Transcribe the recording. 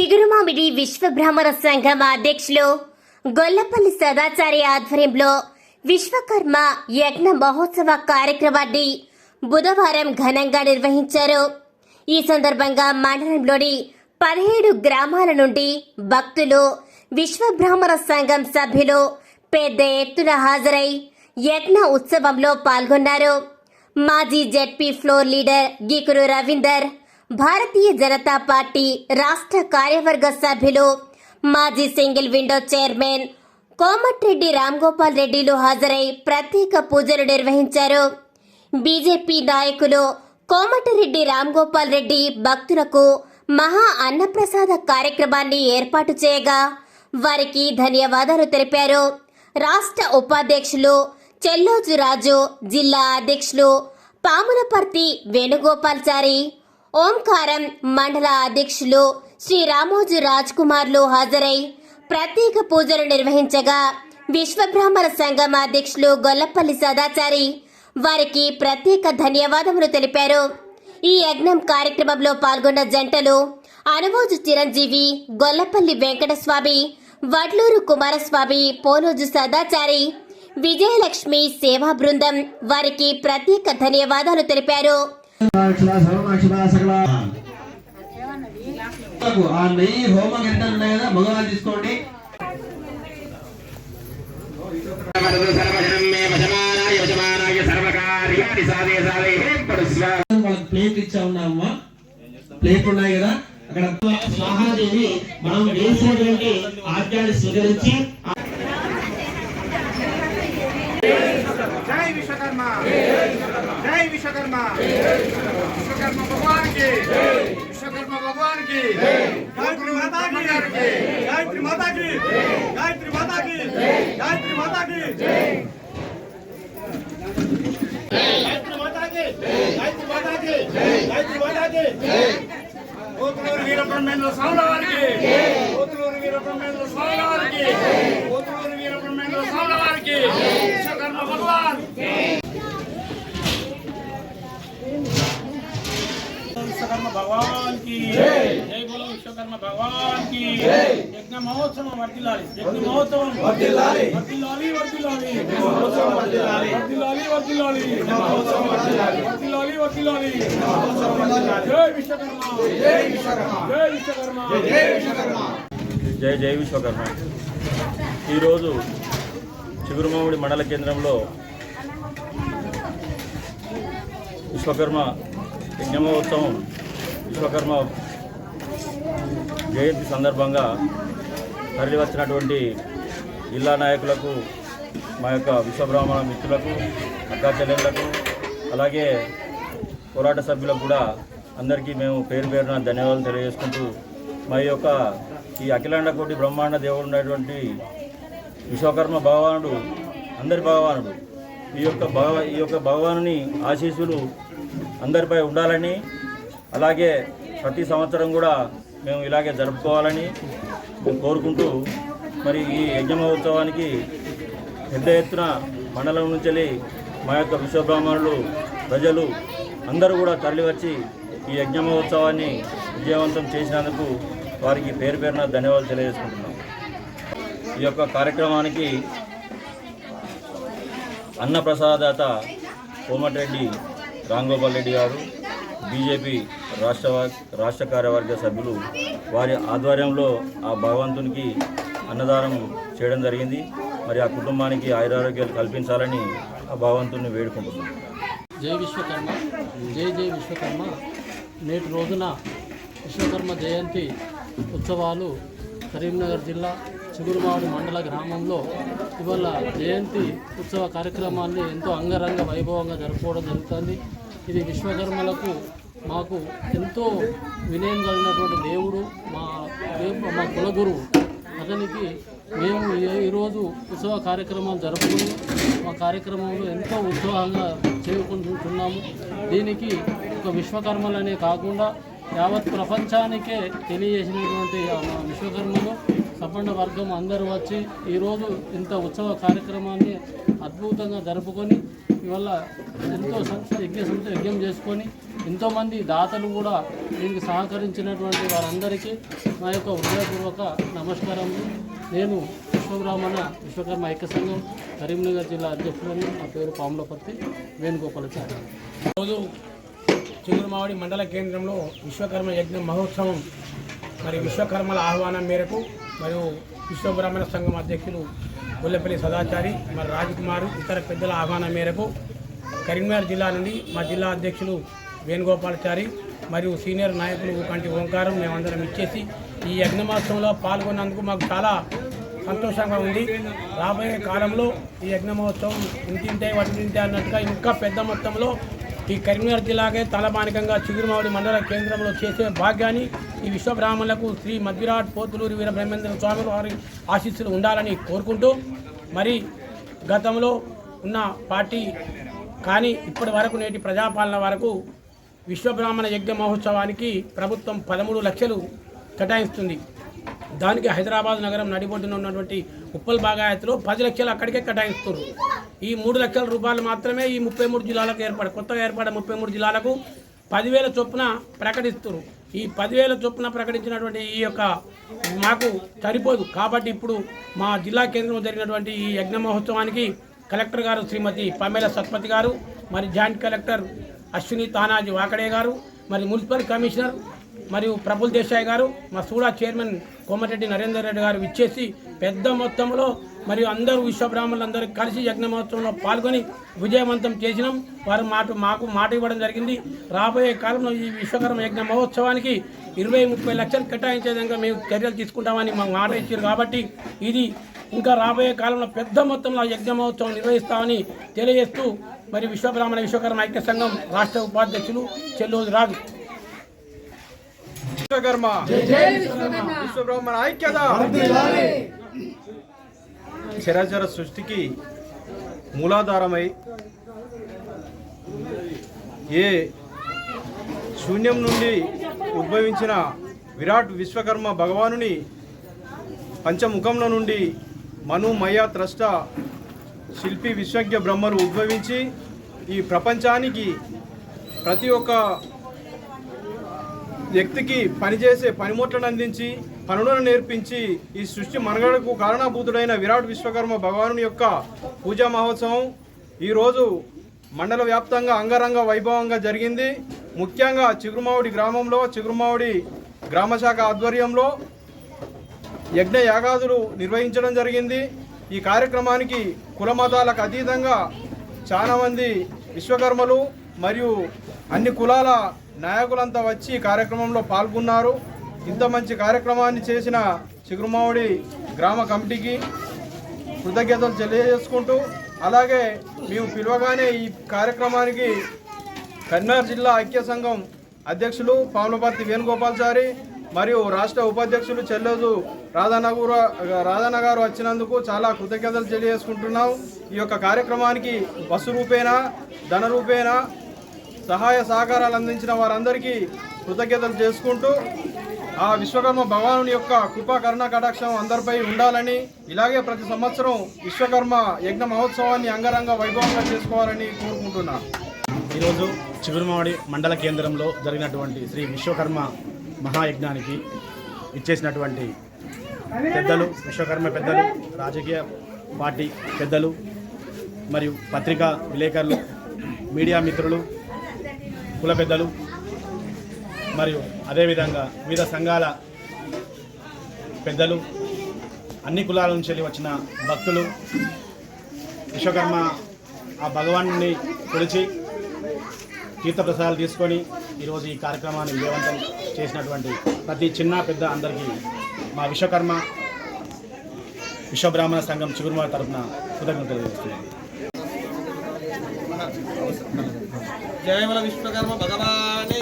చిగురుమామిడి విశ్వ సంఘం అధ్యక్షులు గొల్లపల్లి సదాచారి ఆధ్వర్యంలో విశ్వకర్మ యజ్ఞ మహోత్సవ కార్యక్రమాన్ని బుధవారం ఘనంగా నిర్వహించారు. ఈ సందర్భంగా మండలంలోని పదిహేడు గ్రామాల నుండి భక్తులు విశ్వబ్రాహ్మణ సంఘం సభ్యులు పెద్ద ఎత్తున హాజరై యజ్ఞ ఉత్సవంలో పాల్గొన్నారు. మాజీ ZP floor leader Geekuru Ravinder Bharatiya Janata Party రాష్ట్ర కార్యవర్గ సభ్యులు మాజీ single window chairman Komatireddy Ramgopal రెడ్డిలు హాజరై ప్రత్యేక పూజలు నిర్వహించారు. బీజేపీ నాయకులు కోమటిరెడ్డి రామ్గోపాల్ రెడ్డి భక్తులకు మహా అన్నప్రసాద కార్యక్రమాన్ని ఏర్పాటు చేయగా వారికి ధన్యవాదాలు తెలిపారు. రాష్ట్ర ఉపాధ్యక్షులు చెల్లోజు రాజు జిల్లా అధ్యక్షులు పాములపర్తి వేణుగోపాల్చారి ఓంకారం మండల అధ్యక్షులు శ్రీ రామోజు రాజ్ కుమార్లు హాజరై ప్రత్యేక పూజలు నిర్వహించగా విశ్వబ్రాహ్మణ సంఘం అధ్యక్షులు గొల్లపల్లి సదాచారి వారికి ప్రత్యేక ధన్యవాదములు తెలిపారు. ఈ యజ్ఞం కార్యక్రమంలో పాల్గొన్న జంటలు అనువోజు చిరంజీవి గొల్లపల్లి వెంకటస్వామి వడ్లూరు కుమారస్వామి పోలోజు సదాచారి విజయలక్ష్మి సేవా బృందం వారికి ప్రత్యేక ధన్యవాదాలు తెలిపారు. ఆ నెయ్యి ఉన్నాయి కదా మగవాళ్ళు తీసుకోండి వాళ్ళకి ప్లేట్ ఇచ్చా ఉన్నామమ్మా ప్లేట్ ఉన్నాయి కదా అక్కడ స్వాహాదేవి మనం వేసినటువంటి ఆజ్ఞాన్ని స్వీకరించి జై విశ్వకర్మ జై విశ్వకర్మ విశ్వకర్మ భగవానికి విశ్వకర్మ భగవానికి గాయత్రి మాతాకి గాయత్రి మాతాకి గాయత్రి మాతాకి గాయత్రి మాతాకి గాయత్రి మాతాకి గాయత్రి మాతాకి గాయత్రి మాతాకి కోతులూరు వీరబ్రహ్మేంద్ర స్వామి వారికి కోతులూరు వీరబ్రహ్మేంద్ర స్వామి భగవాన్కి జై బోలో విశ్వకర్మ భగవాన్కి యజ్ఞ మహోత్సవం వర్దిల్లాలి యజ్ఞ మహోత్సవం వర్దిల్లాలి వర్దిల్లాలి వర్దిల్లాలి మహోత్సవం వర్దిల్లాలి వర్దిల్లాలి వర్దిల్లాలి మహోత్సవం వర్దిల్లాలి వర్దిల్లాలి వర్దిల్లాలి మహోత్సవం వర్దిల్లాలి జై విశ్వకర్మ. జై విశ్వకర్మ. జై విశ్వకర్మ. జై విశ్వకర్మ. జై జై విశ్వకర్మ. ఈరోజు చిగురుమామిడి మండల కేంద్రంలో విశ్వకర్మ యజ్ఞమోత్సవం విశ్వకర్మ జయంతి సందర్భంగా తరలి వచ్చినటువంటి జిల్లా నాయకులకు మా యొక్క విశ్వబ్రాహ్మణ మిత్రులకు అక్కా అలాగే పోరాట సభ్యులకు కూడా అందరికీ మేము పేరు పేరున ధన్యవాదాలు తెలియజేసుకుంటూ మా యొక్క ఈ అఖిలాండ కోటి బ్రహ్మాండ దేవుడు ఉన్నటువంటి విశ్వకర్మ భగవానుడు అందరి భగవానుడు ఈ యొక్క భగవ ఈ యొక్క భగవానుని ఆశీస్సులు అందరిపై ఉండాలని అలాగే ప్రతి సంవత్సరం కూడా మేము ఇలాగే జరుపుకోవాలని కోరుకుంటూ మరి ఈ యజ్ఞ మహోత్సవానికి పెద్ద ఎత్తున మండలం నుంచి మా యొక్క విశ్వబ్రాహ్మణులు ప్రజలు అందరూ కూడా తరలివచ్చి ఈ యజ్ఞ మహోత్సవాన్ని విజయవంతం చేసినందుకు వారికి పేరు పేరున ధన్యవాదాలు తెలియజేసుకుంటున్నాం. ఈ యొక్క కార్యక్రమానికి అన్నప్రసాదాత కోమటిరెడ్డి రాంగోపాల్ రెడ్డి గారు బీజేపీ రాష్ట్ర రాష్ట్ర కార్యవర్గ సభ్యులు వారి ఆధ్వర్యంలో ఆ భగవంతునికి అన్నదానం చేయడం జరిగింది. మరి ఆ కుటుంబానికి ఆయురారోగ్యాలు కల్పించాలని ఆ భగవంతుని వేడుకుంటున్నాం. జై విశ్వకర్మ జై జై విశ్వకర్మ. నేటి రోజున విశ్వకర్మ జయంతి ఉత్సవాలు కరీంనగర్ జిల్లా చిగురుమావిడి మండల గ్రామంలో ఇవాళ జయంతి ఉత్సవ కార్యక్రమాన్ని ఎంతో అంగరంగ వైభవంగా జరుపుకోవడం జరుగుతుంది. ఇది విశ్వకర్మలకు మాకు ఎంతో వినయం కలిగినటువంటి దేవుడు మా మా కులగురువు. అతనికి మేము ఈ- ఈరోజు ఉత్సవ కార్యక్రమాలు జరుపుకుని మా కార్యక్రమంలో ఎంతో ఉత్సాహంగా చేరుకుంటున్నాము. దీనికి ఒక విశ్వకర్మలనే కాకుండా యావత్ ప్రపంచానికే తెలియజేసినటువంటి మా విశ్వకర్మలు సపండ వర్గం అందరూ వచ్చి ఈరోజు ఇంత ఉత్సవ కార్యక్రమాన్ని అద్భుతంగా జరుపుకొని ఇవాళ ఎంతో సం- యజ్ఞ సంత యజ్ఞం చేసుకొని ఎంతోమంది దాతలు కూడా దీనికి సహకరించినటువంటి వారందరికీ నా యొక్క హృదయపూర్వక నమస్కారములు. నేను విశ్వబ్రాహ్మణ విశ్వకర్మ ఐక్య సంఘం కరీంనగర్ జిల్లా అధ్యక్షులను నా పేరు పాములపర్తి వేణుగోపాలచారి రోజు చిగురుమావడి మండల కేంద్రంలో విశ్వకర్మ యజ్ఞ మహోత్సవం మరి విశ్వకర్మల ఆహ్వానం మేరకు మరియు విశ్వబ్రాహ్మణ సంఘం అధ్యక్షులు గొల్లపల్లి సదాచారి మరి రాజకుమారు ఇతర పెద్దల ఆహ్వానం మేరకు కరీంనగర్ జిల్లా నుండి మా జిల్లా అధ్యక్షులు వేణుగోపాలచారి మరియు సీనియర్ నాయకులు కంటి ఓంకారం మేమందరం ఇచ్చేసి ఈ యజ్ఞమహోత్సవంలో పాల్గొన్నందుకు మాకు చాలా సంతోషంగా ఉంది. రాబోయే కాలంలో ఈ యజ్ఞ మహోత్సవం ఇంతింతే వడ్డింతే అన్నట్టుగా ఇంకా పెద్ద మొత్తంలో ఈ కరీంనగర్ జిల్లాకే తలమానికంగా చిగురుమావడి మండల కేంద్రంలో చేసే భాగ్యాన్ని ఈ విశ్వబ్రాహ్మణులకు శ్రీ మధ్విరాట్ పోతులూరి వీర బ్రహ్మేంద్ర స్వామి వారి ఆశీస్సులు ఉండాలని కోరుకుంటూ మరి గతంలో ఉన్న పార్టీ కానీ ఇప్పటి వరకు నేటి ప్రజాపాలన వరకు విశ్వబ్రాహ్మణ యజ్ఞ మహోత్సవానికి ప్రభుత్వం పదమూడు లక్షలు కేటాయిస్తుంది. దానికి హైదరాబాద్ నగరం నడిబొడ్డున ఉన్నటువంటి ఉప్పల్ బాగాయత్లో పది లక్షలు అక్కడికే కేటాయిస్తున్నారు. ఈ మూడు లక్షల రూపాయలు మాత్రమే ఈ ముప్పై మూడు జిల్లాలకు ఏర్పడ కొత్తగా ఏర్పడే ముప్పై మూడు జిల్లాలకు పదివేల చొప్పున ప్రకటిస్తున్నారు. ఈ పదివేల చొప్పున ప్రకటించినటువంటి ఈ యొక్క మాకు సరిపోదు. కాబట్టి ఇప్పుడు మా జిల్లా కేంద్రంలో జరిగినటువంటి ఈ యజ్ఞ మహోత్సవానికి కలెక్టర్ గారు శ్రీమతి పమేల సత్పతి గారు మరి జాయింట్ కలెక్టర్ అశ్విని తానాజీ వాకడే గారు మరి మున్సిపల్ కమిషనర్ మరియు ప్రఫుల్ దేశాయ్ గారు మా సూడా చైర్మన్ కోమటిరెడ్డి నరేందర్ రెడ్డి గారు ఇచ్చేసి పెద్ద మొత్తంలో మరియు అందరూ విశ్వబ్రాహ్మణులందరూ కలిసి యజ్ఞ మహోత్సవంలో పాల్గొని విజయవంతం చేసినాం. వారు మాట మాకు మాట ఇవ్వడం జరిగింది. రాబోయే కాలంలో ఈ విశ్వకర్మ యజ్ఞ మహోత్సవానికి ఇరవై ముప్పై లక్షలు కేటాయించే విధంగా మేము చర్యలు తీసుకుంటామని మాకు మాట ఇచ్చారు కాబట్టి ఇది ఇంకా రాబోయే కాలంలో పెద్ద మొత్తంలో యజ్ఞ మహోత్సవం నిర్వహిస్తామని తెలియజేస్తూ మరి విశ్వబ్రాహ్మణ విశ్వకర్మ ఐక్య సంఘం రాష్ట్ర ఉపాధ్యక్షులు చెల్లూరు రాజు. విశ్వకర్మ. విశ్వబ్రహ్మణ ఐక్యత. చరాచర సృష్టికి మూలాధారమై ఏ శూన్యం నుండి ఉద్భవించిన విరాట్ విశ్వకర్మ భగవానుని పంచముఖంలో నుండి మను మయ త్రష్ట శిల్పి విశ్వజ్ఞ బ్రహ్మలు ఉద్భవించి ఈ ప్రపంచానికి ప్రతి ఒక్క వ్యక్తికి పనిచేసే పనిముట్లను అందించి పనులను నేర్పించి ఈ సృష్టి మనుగడకు కారణభూతుడైన విరాట్ విశ్వకర్మ భగవానుని యొక్క పూజా మహోత్సవం ఈరోజు మండల వ్యాప్తంగా అంగరంగ వైభవంగా జరిగింది. ముఖ్యంగా చిగురుమావుడి గ్రామంలో చిగురుమావుడి గ్రామశాఖ ఆధ్వర్యంలో యజ్ఞ యాగాదులు నిర్వహించడం జరిగింది. ఈ కార్యక్రమానికి కుల మతాలకు అతీతంగా చాలామంది విశ్వకర్మలు మరియు అన్ని కులాల నాయకులంతా వచ్చి కార్యక్రమంలో పాల్గొన్నారు. ఇంత మంచి కార్యక్రమాన్ని చేసిన చిగురుమావుడి గ్రామ కమిటీకి కృతజ్ఞతలు తెలియజేసుకుంటూ అలాగే మేము పిలవగానే ఈ కార్యక్రమానికి కరీంనగర్ జిల్లా ఐక్య సంఘం అధ్యక్షులు పాములపర్తి వేణుగోపాల్చారి మరియు రాష్ట్ర ఉపాధ్యక్షులు చెల్లెజు రాధానగూర రాధాన గారు వచ్చినందుకు చాలా కృతజ్ఞతలు తెలియజేసుకుంటున్నాం. ఈ యొక్క కార్యక్రమానికి బస్సు రూపేణా ధన రూపేణా సహాయ సహకారాలు అందించిన వారందరికీ కృతజ్ఞతలు చేసుకుంటూ ఆ విశ్వకర్మ భగవాను యొక్క కృపా కరుణ కటాక్షం అందరిపై ఉండాలని ఇలాగే ప్రతి సంవత్సరం విశ్వకర్మ యజ్ఞ మహోత్సవాన్ని అంగరంగ వైభవంగా చేసుకోవాలని కోరుకుంటున్నాను ఈరోజు చిగురుమావడి మండల కేంద్రంలో జరిగినటువంటి శ్రీ విశ్వకర్మ మహాయజ్ఞానికి ఇచ్చేసినటువంటి పెద్దలు విశ్వకర్మ పెద్దలు రాజకీయ పార్టీ పెద్దలు మరియు పత్రికా విలేకరులు మీడియా మిత్రులు కుల పెద్దలు మరియు అదేవిధంగా వివిధ సంఘాల పెద్దలు అన్ని కులాల నుంచి వెళ్ళి వచ్చిన భక్తులు విశ్వకర్మ ఆ భగవాన్ని కొలిచి తీర్థప్రసాదాలు తీసుకొని ఈరోజు ఈ కార్యక్రమాన్ని విజయవంతం చేసినటువంటి ప్రతి చిన్న పెద్ద అందరికీ మా విశ్వకర్మ విశ్వబ్రాహ్మణ సంఘం చిగురుమాల తరఫున కృతజ్ఞతలు తెలియజేస్తున్నాను. జయమల విశ్వకర్మ భగవానే